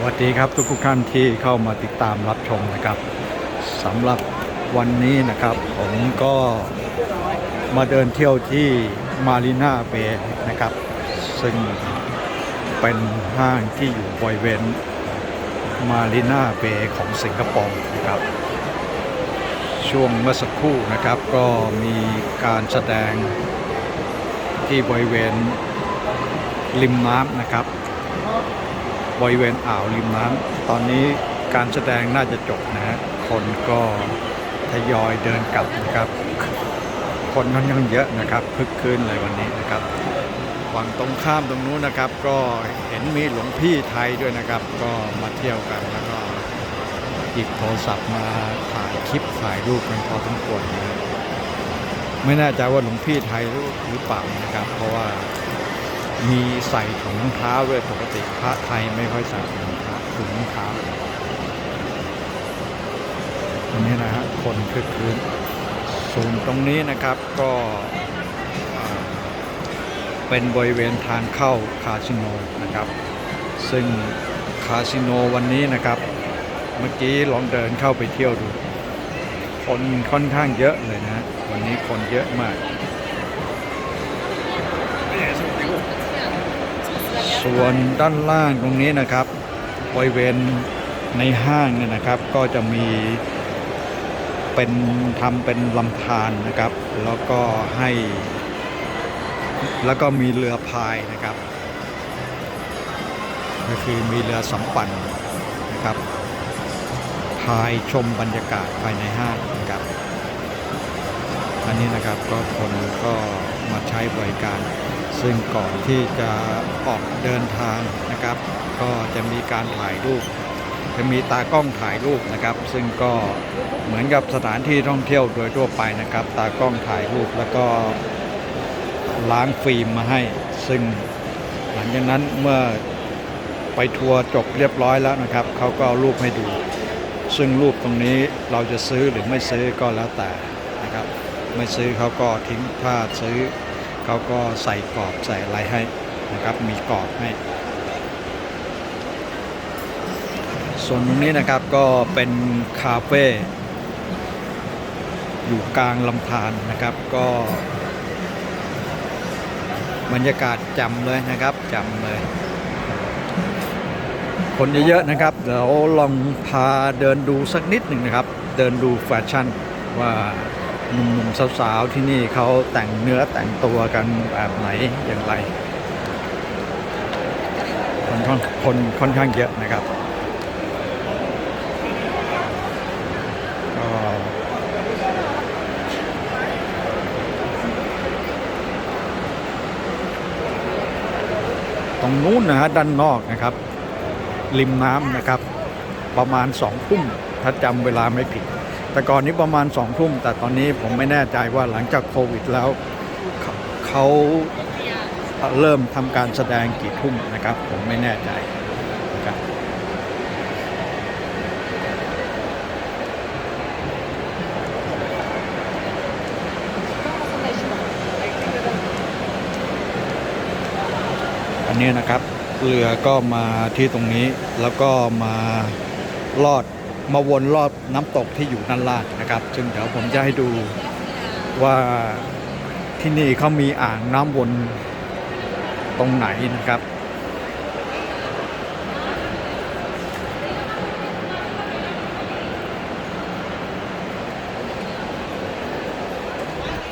วัสดีครับทุกทุกท่านที่เข้ามาติดตามรับชมนะครับสำหรับวันนี้นะครับ ผมก็มาเดินเที่ยวที่มารีนาเบย์นะครับ ซึ่งเป็นห้างที่อยู่บริเวณมารีนาเบย์ของสิงคโปร์นะครับ ช่วงเมื่อสักครู่นะครับก็มีการแสดงที่บริเวณริมน้ำนะครับ บริเวณอ่าวริมน้ำตอนนี้การแสดงน่าจะจบนะฮะคนก็ทยอยเดินกลับนะครับ คนค่อนข้างเยอะนะครับคึกคืนเลยวันนี้นะครับฝั่งตรงข้ามตรงนู้นนะครับ ก็เห็นมีหลวงพี่ไทยด้วยนะครับ ก็มาเที่ยวกันแล้วก็หยิบโทรศัพท์มาถ่ายคลิปถ่ายรูปกันพอสมควรนะไม่แน่ใจว่าหลวงพี่ไทยหรือหรือเปล่านะครับ เพราะว่า มีใส่ถุงเท้าด้วยปกติพระไทยไม่ค่อยใส่ถุงเท้าถุงเท้าตรงนี้นะฮะคนคึกคืนส่วนตรงนี้นะครับก็เป็นบริเวณทางเข้าคาสิโนนะครับ ซึ่งคาสิโนวันนี้นะครับ เมื่อกี้ลองเดินเข้าไปเที่ยวดู คนค่อนข้างเยอะเลยนะ วันนี้คนเยอะมาก ส่วนด้านล่างตรงนี้นะครับบริเวณในห้างเนี่ยนะครับ ก็จะมีเป็นทำเป็นลำธารนะครับ แล้วก็ให้ แล้วก็มีเรือพายนะครับ ก็คือมีเรือสำปั่นนะครับพายชมบรรยากาศภายในห้างนะครับ อันนี้นะครับก็คนก็มาใช้บริการ ซึ่งก่อนที่จะออกเดินทางนะครับ ก็จะมีการถ่ายรูป จะมีตากล้องถ่ายรูปนะครับ ซึ่งก็เหมือนกับสถานที่ท่องเที่ยวโดยทั่วไปนะครับ ตากล้องถ่ายรูปแล้วก็ล้างฟิล์มมาให้ ซึ่งหลังจากนั้นเมื่อไปทัวร์จบเรียบร้อยแล้วนะครับเขาก็เอารูปให้ดู ซึ่งรูปตรงนี้เราจะซื้อหรือไม่ซื้อก็แล้วแต่นะครับ ไม่ซื้อเขาก็ทิ้งถ้าซื้อ เขาก็ใส่กรอบใส่อะไรให้นะครับมีกรอบให้ ส่วนตรงนี้นะครับก็เป็นคาเฟ่อยู่กลางลำธารนะครับก็บรรยากาศจำเลยนะครับจำเลย คนเยอะๆนะครับเดี๋ยวลองพาเดินดูสักนิดหนึ่งนะครับ เดินดูแฟชั่นว่า หนุ่มๆสาวๆที่นี่เขาแต่งเนื้อแต่งตัวกันแบบไหนอย่างไรคนค่อนคนค่อนข้างเยอะนะครับก็ตรงนู้นนะฮะด้านนอกนะครับ ริมน้ำนะครับ ประมาณสองทุ่มถ้าจำเวลาไม่ผิด แต่ก่อนนี้ประมาณสองทุ่มแต่ตอนนี้ผมไม่แน่ใจว่าหลังจากโควิดแล้วเขาเริ่มทำการแสดงกี่ทุ่มนะครับ ผมไม่แน่ใจนะครับอันนี้นะครับเรือก็มาที่ตรงนี้แล้วก็มาลอด มาวนรอบน้ำตกที่อยู่ด้านล่างนะครับซึ่งเดี๋ยวผมจะให้ดูว่าที่นี่เขามีอ่างน้ำวนตรงไหนนะครับ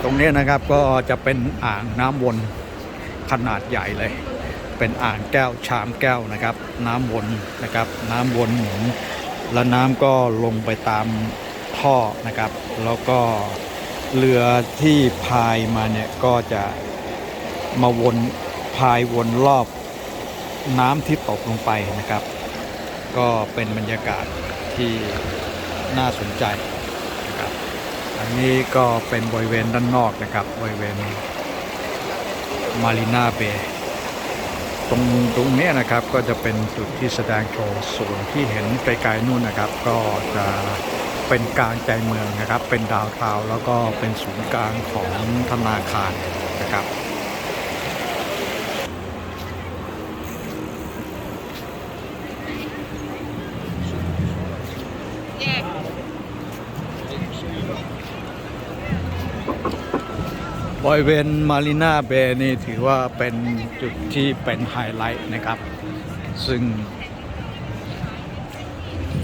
ตรงนี้นะครับก็จะเป็นอ่างน้ำวนขนาดใหญ่เลย เป็นอ่างแก้วชามแก้วนะครับ น้ำวนนะครับ น้ำวนหมุน แล้วน้ำก็ลงไปตามท่อนะครับ แล้วก็เรือที่พายมาเนี่ยก็จะมาวนพายวนรอบน้ำที่ตกลงไปนะครับ ก็เป็นบรรยากาศที่น่าสนใจนะครับ อันนี้ก็เป็นบริเวณด้านนอกนะครับบริเวณมารีนาเบย์ ตรงตรงนี้นะครับก็จะเป็นจุดที่แสดงโชว์ส่วนที่เห็นไกลๆนู่นนะครับ ก็จะเป็นกลางใจเมืองนะครับ เป็นดาวเทาแล้วก็เป็นศูนย์กลางของธนาคารนะครับ บริเวณมารีนาเบย์นี่ถือว่าเป็นจุดที่เป็นไฮไลท์นะครับ ซึ่ง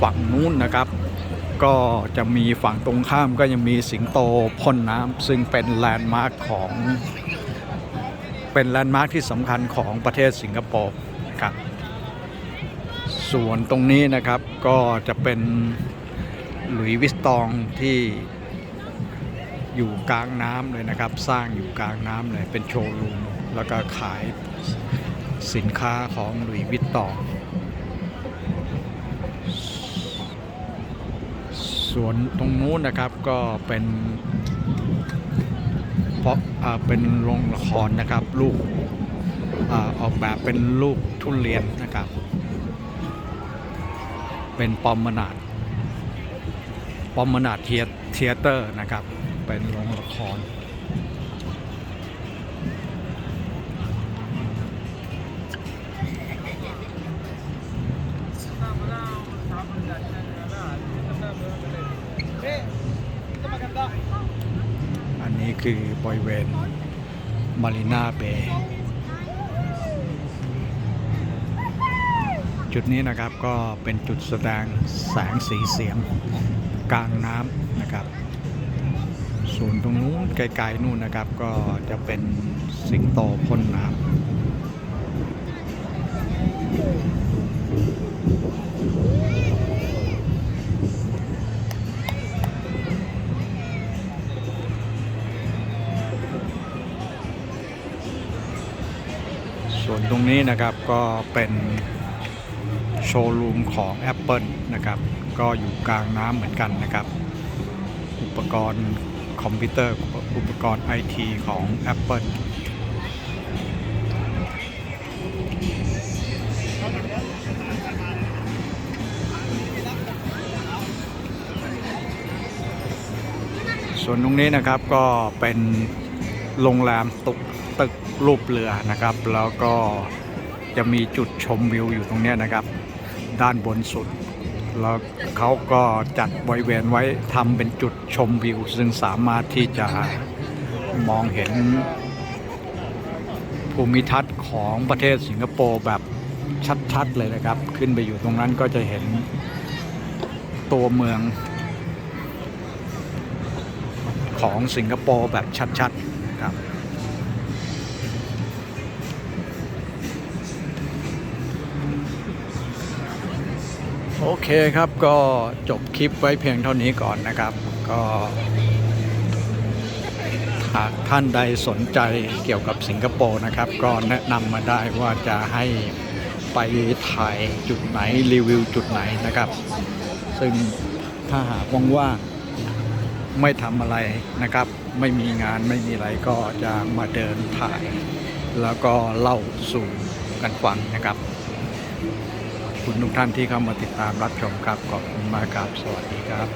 ฝั่งนู้นนะครับ ก็จะมีฝั่งตรงข้ามก็ยังมีสิงโตพ่นน้ำซึ่งเป็นแลนด์มาร์คของเป็นแลนด์มาร์คที่สำคัญของประเทศสิงคโปร์นะครับ ส่วนตรงนี้นะครับก็จะเป็นหลุยวิสตองที่ อยู่กลางน้ำเลยนะครับ สร้างอยู่กลางน้ำเลยเป็นโชว์รูมแล้วก็ขายสินค้าของหลุยวิสตองส่วนตรงนู้นนะครับก็เป็นเพราะเป็นโรงละครนะครับลูกออกแบบเป็นลูกทุเรียนนะครับ เป็นปอมมนาดปอมมนาดเทียเตอร์นะครับ เป็นโรงละครอันนี้คือบริเวณมารีนาเบย์จุดนี้นะครับก็เป็นจุดแสดงแสงสีเสียงกลางน้ำนะครับ ส่วนตรงนู้นไกลๆนู่นนะครับ ก็จะเป็นสิงโตพ่นน้ำส่วนตรงนี้นะครับก็เป็นโชว์รูมของ Apple นะครับ ก็อยู่กลางน้ำเหมือนกันนะครับ อุปกรณ์ คอมพิวเตอร์อุปกรณ์ไอทีของ Apple ส่วนตรงนี้นะครับก็เป็นโรงแรมตึกตึกรูปเรือนะครับ แล้วก็จะมีจุดชมวิวอยู่ตรงนี้นะครับ ด้านบนสุด แล้วเขาก็จัดบริเวณไว้ทำเป็นจุดชมวิว ซึ่งสามารถที่จะมองเห็นภูมิทัศน์ของประเทศสิงคโปร์แบบชัดๆเลยนะครับ ขึ้นไปอยู่ตรงนั้นก็จะเห็นตัวเมืองของสิงคโปร์แบบชัดๆ โอเคครับก็จบคลิปไว้เพียงเท่านี้ก่อนนะครับ ก็หากท่านใดสนใจเกี่ยวกับสิงคโปร์นะครับ ก็แนะนำมาได้ว่าจะให้ไปถ่ายจุดไหนรีวิวจุดไหนนะครับ ซึ่งถ้าหากว่างๆไม่ทำอะไรนะครับ ไม่มีงานไม่มีอะไรก็จะมาเดินถ่าย แล้วก็เล่าสู่กันฟังนะครับขอบ คุณทุกท่านที่เข้ามาติดตามรับชมครับ ขอบคุณมากครับ สวัสดีครับ